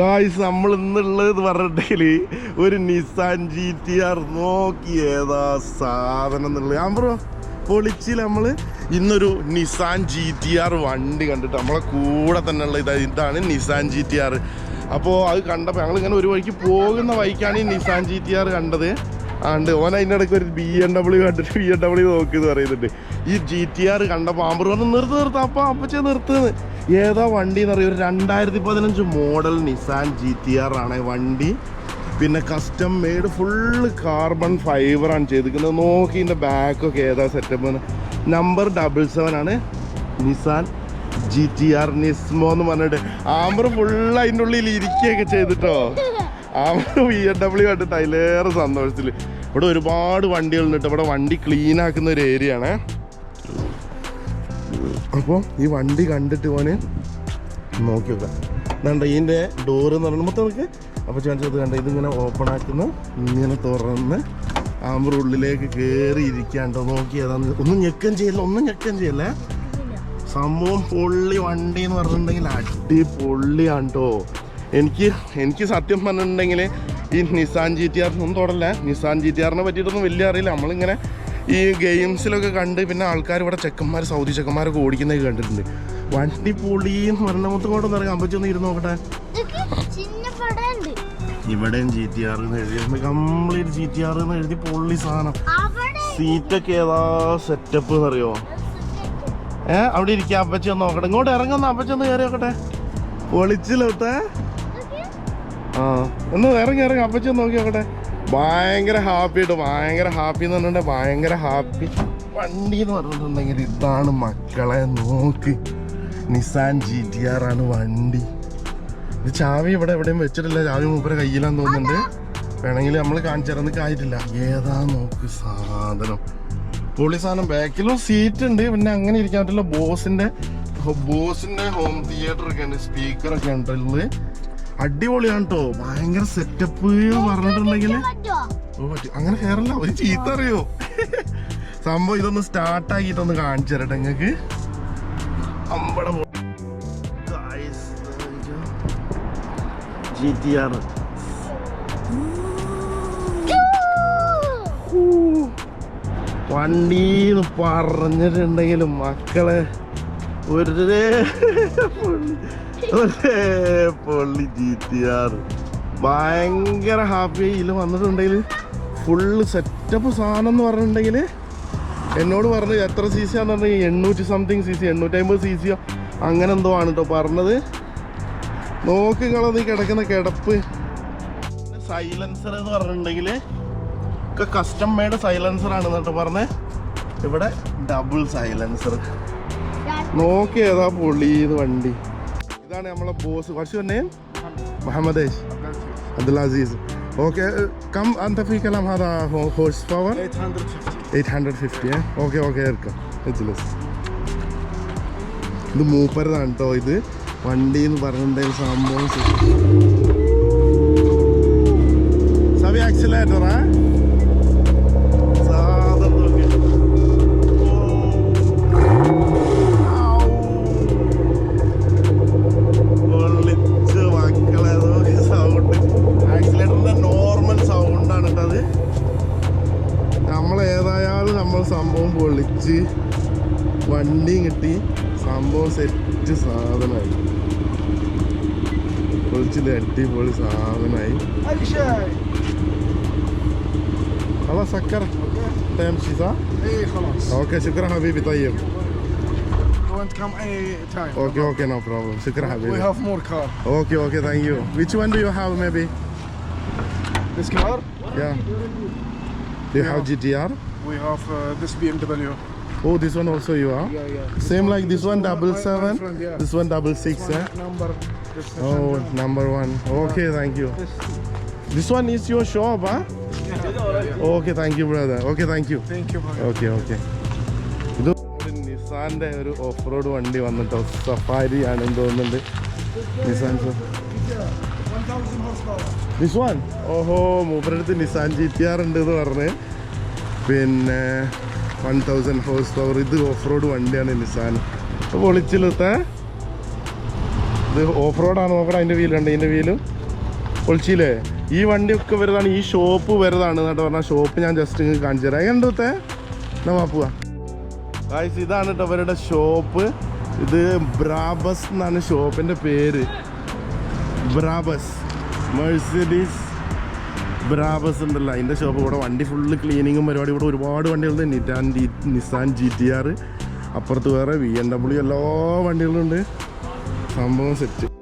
Guys നമ്മൾ ഇന്നുള്ളത് പറഞ്ഞിട്ടുണ്ടെങ്കിൽ ഒരു നിസാൻ ജി ടി ആർ നോക്കി ഏതാ സാധനം എന്നുള്ളത്. ഞാൻ ബ്രോ പൊളിച്ചിൽ നമ്മൾ ഇന്നൊരു നിസാൻ ജി ടി ആർ വണ്ടി കണ്ടിട്ട് നമ്മളെ കൂടെ തന്നെ ഉള്ള ഇതാ ഇതാണ് നിസാൻ ജി ടി ആർ അപ്പോൾ അത് കണ്ടപ്പോൾ ഞങ്ങൾ ഇങ്ങനെ ഒരു വഴിക്ക് പോകുന്ന വഴിക്കാണ് ഈ നിസാൻ ജി ടി ആർ കണ്ടത്. ആണ്ട് ഓൻ അതിന്റെ ഇടയ്ക്ക് ഒരു ബി എം ഡബ്ല്യു കണ്ടിട്ട് ബി എം ഡബ്ല്യു നോക്കിയെന്ന് പറയുന്നുണ്ട്. ഈ ജി ടി ആർ കണ്ടപ്പോൾ ആമ്പർ വന്ന് നിർത്ത് നിർത്ത് അപ്പം അപ്പച്ചേ നിർത്തുന്നത് ഏതാ വണ്ടി എന്ന് പറയുക ഒരു രണ്ടായിരത്തി പതിനഞ്ച് model Nissan G T R ആണ് വണ്ടി. പിന്നെ കസ്റ്റം മെയ്ഡ് ഫുള്ള് കാർബൺ ഫൈബറാണ് ചെയ്തിരിക്കുന്നത്. നോക്കി ഇതിന്റെ ബാക്കൊക്കെ ഏതാ സെറ്റപ്പ് നമ്പർ ഡബിൾ സെവൻ ആണ് Nissan G T R Nismo എന്ന് പറഞ്ഞിട്ട്. ആമ്പർ ഫുള്ള് അതിന്റെ ഉള്ളിൽ ഇരിക്കുകയൊക്കെ ചെയ്തിട്ടോ. ആമ്പർ വി എ ഡബ്ല്യു കണ്ടിട്ട് അതിലേറെ സന്തോഷത്തിൽ ഇവിടെ ഒരുപാട് വണ്ടികളുണ്ട് ഉണ്ട് ഇവിടെ വണ്ടി ക്ലീൻ ആക്കുന്ന ഒരു ഏരിയ ആണ്. അപ്പോൾ ഈ വണ്ടി കണ്ടിട്ട് പോന് നോക്കി വെക്കാം. കണ്ട ഇതിന്റെ ഡോറ് എന്ന് പറയുന്നത് മൊത്തം നമുക്ക് അപ്പോൾ ചോദിച്ചത് കണ്ട ഇതിങ്ങനെ ഓപ്പൺ ആക്കുന്നു. ഇങ്ങനെ തുറന്ന് ആമ്പർ ഉള്ളിലേക്ക് കയറി ഇരിക്കാണ്ടോ നോക്കി ഏതാന്ന്. ഒന്നും ഞെക്കം ചെയ്യല്ല ഒന്നും ഞെക്കം ചെയ്യല്ല. സംഭവം പൊള്ളി വണ്ടി എന്ന് പറഞ്ഞിട്ടുണ്ടെങ്കിൽ അടിപൊളിയാണ് കേട്ടോ. എനിക്ക് എനിക്ക് സത്യം പറഞ്ഞിട്ടുണ്ടെങ്കിൽ ഈ നിസാൻ ജി ടി ആറിനൊന്നും തൊടല്ല. നിസാൻ ജി ടി ആറിനെ പറ്റിയിട്ടൊന്നും വലിയ അറിയില്ല നമ്മളിങ്ങനെ ഈ ഗെയിംസിലൊക്കെ കണ്ട് പിന്നെ ആൾക്കാർ ഇവിടെ ചെക്കന്മാർ സൗദി ചെക്കന്മാരൊക്കെ ഓടിക്കുന്നതൊക്കെ കണ്ടിട്ടുണ്ട്. വണ്ടി പൊളി എന്ന് പറഞ്ഞ മൊത്തം കൊണ്ടൊന്നും ഇറങ്ങാൻ അമ്പച്ചൊന്ന് ഇരുന്ന് നോക്കട്ടെ. ഇവിടെയും ജി ടി ആർ എന്ന് എഴുതി. കംപ്ലീറ്റ് ജി ടി ആർ എന്ന് എഴുതി പൊള്ളി സാധനം. സീറ്റൊക്കെ ഏതാ സെറ്റപ്പ് എന്നറിയോ ഏ അവിടെ ഇരിക്കുക അപ്പച്ചി ഒന്ന് നോക്കട്ടെ. ഇങ്ങോട്ട് ഇറങ്ങുന്ന അപ്പച്ചി ഒന്ന് കയറി നോക്കട്ടെ. ഒളിച്ചിലോട്ടെ ആ ഒന്ന് ഇറങ്ങി ഇറങ്ങി. അപ്പച്ചി ഒന്ന് നോക്കി നോക്കട്ടെ. ഭയങ്കര ഹാപ്പി കേട്ടോ ഭയങ്കര ഹാപ്പി എന്ന് പറഞ്ഞിട്ടുണ്ടെങ്കിൽ ഭയങ്കര ഹാപ്പി വണ്ടി എന്ന് പറഞ്ഞിട്ടുണ്ടെങ്കിൽ ഇതാണ് മക്കളെ നോക്ക്. നിസാൻ ജി ടി ആർ ആണ് വണ്ടി. ഇത് ചാവി ഇവിടെ എവിടെയും വെച്ചിട്ടില്ല. ചാവി മൂപ്പരെ കയ്യിലാന്ന് തോന്നുന്നുണ്ട്. വേണമെങ്കിൽ നമ്മൾ കാണിച്ചിറന്ന് കായിട്ടില്ല ഏതാ നോക്ക് സാധനം. പൊളി സാധനം ബാക്കിലും സീറ്റ് ഉണ്ട്. പിന്നെ അങ്ങനെ ഇരിക്കാൻ പറ്റില്ല. ബോസിന്റെ ബോസിന്റെ ഹോം തിയേറ്റർ ഒക്കെ ഉണ്ട് സ്പീക്കർ ഒക്കെ ഉണ്ട് ഉള്ളത് അടിപൊളിയാണ് കേട്ടോ ഭയങ്കര സെറ്റപ്പ് പറഞ്ഞിട്ടുണ്ടെങ്കിൽ ഓ അങ്ങനെ കയറല്ല ഒരു ചീത്ത അറിയോ? സംഭവം ഇതൊന്ന് സ്റ്റാർട്ട് ആക്കിയിട്ടൊന്ന് കാണിച്ചു തരട്ടെ നിങ്ങക്ക് അമ്പടം ജി ടി ആർ വണ്ടിന്ന് പറഞ്ഞിട്ടുണ്ടെങ്കിലും മക്കളെ ഒരേ പൊള്ളി ജി ടി ആർ ഭയങ്കര ഹാപ്പി ഇതിൽ വന്നിട്ടുണ്ടെങ്കിൽ ഫുള്ള് സെറ്റപ്പ് സാധനം എന്ന് പറഞ്ഞിട്ടുണ്ടെങ്കിൽ എന്നോട് പറഞ്ഞു എത്ര സി സി ആണെന്ന് പറഞ്ഞാൽ എണ്ണൂറ്റി സംതിങ് സി സി എണ്ണൂറ്റമ്പത് സി സിയോ അങ്ങനെ എന്തോ ആണ് കേട്ടോ പറഞ്ഞത്. നോക്കി നീ കിടക്കുന്ന കിടപ്പ്. സൈലൻസർ എന്ന് പറഞ്ഞിട്ടുണ്ടെങ്കിൽ ഒക്കെ കസ്റ്റം മെയ്ഡ് സൈലൻസർ ആണ് എന്നിട്ട് പറഞ്ഞേ. ഇവിടെ ഡബിൾ സൈലൻസർ നോക്കിയതാ പൊളി ഇത് വണ്ടി. ഇതാണ് നമ്മളെ ബോസ് കുറച്ച് തന്നെ മുഹമ്മദ് അബ്ദുൽ അസീസ് ഓക്കെ കം അന്ത ഫീ കലാം ഹാദാ ഹോഴ്സ് പവർ 850 ഓക്കെ ഓക്കെ എടുക്കാം. എച്ചിലസ് ഇത് മൂപ്പരതാണ് കേട്ടോ ഇത്. വണ്ടി എന്ന് പറഞ്ഞിട്ടുണ്ടെങ്കിൽ സംഭവം സവി ആക്സിലേറ്ററാ സംഭവം പൊളിച്ച് വണ്ടിയും കിട്ടി സംഭവം സെറ്റ് സാധനമായി പൊളിച്ചിട്ട് അടിപൊളി സാധനമായി اي شيء خلاص سكر تمشي صح؟ اي خلاص اوكي شكرا حبيبي طيب you want to come any time اوكي اوكي no problem شكرا we حبيبي have more car اوكي اوكي thank you which one do you have maybe this car yeah do you have GTR we have uh, this BMW oh this one also you are yeah yeah same like this one double my- my seven friend, yeah. this one double six One eh? number this oh number one okay thank you this one is your shop huh okay thank you brother okay thank you thank you brother. Okay okay ഇത് ഒരു നിസാന്റെ ഒരു off road വണ്ടി വന്നിട്ടോ safari ആണെന്ന് തോന്നുന്നുണ്ട് Nissan this one ഓഹോ മൂപ്പരടുത്ത് Nissan G T R ഉണ്ട് എന്ന് പറഞ്ഞ് പിന്നെ വൺ തൗസൻഡ് ഹോഴ്സ് പവർ ഇത് ഓഫ് റോഡ് വണ്ടിയാണ് നിസാൻ അപ്പോൾ പൊളിച്ചിലത്തെ. ഇത് ഓഫ് റോഡാണ് നോക്കണം അതിന്റെ വീലുണ്ട് ഇതിന്റെ വീലും പൊളിച്ചില്ലേ? ഈ വണ്ടിയൊക്കെ വരുന്നതാണ് ഈ ഷോപ്പ് വരുന്നതാണ് എന്നിട്ട് പറഞ്ഞാൽ ഷോപ്പ് ഞാൻ ജസ്റ്റ് നിങ്ങൾക്ക് കാണിച്ചു തരാം. എന്നാ പോവാ. ഗായ്സ് ഇതാണ് കേട്ടോ അവരുടെ ഷോപ്പ് ഇത് ബ്രാബസ് എന്നാണ് ഷോപ്പിന്റെ പേര്. ബ്രാബസ് മെഴ്സിഡീസ് ബ്രാബസ് ഉണ്ടല്ലോ. അതിന്റെ ഷോപ്പ് ഇവിടെ വണ്ടി ഫുള്ള് ക്ലീനിങ്ങും പരിപാടി. ഇവിടെ ഒരുപാട് വണ്ടികളുണ്ട്. നിറ്റാൻ ഡി നിസാൻ ജി ടി ആർ അപ്പുറത്ത് വേറെ വി എൻ ഡബ്ല്യു എല്ലാ വണ്ടികളുണ്ട്. സംഭവം സെറ്റ്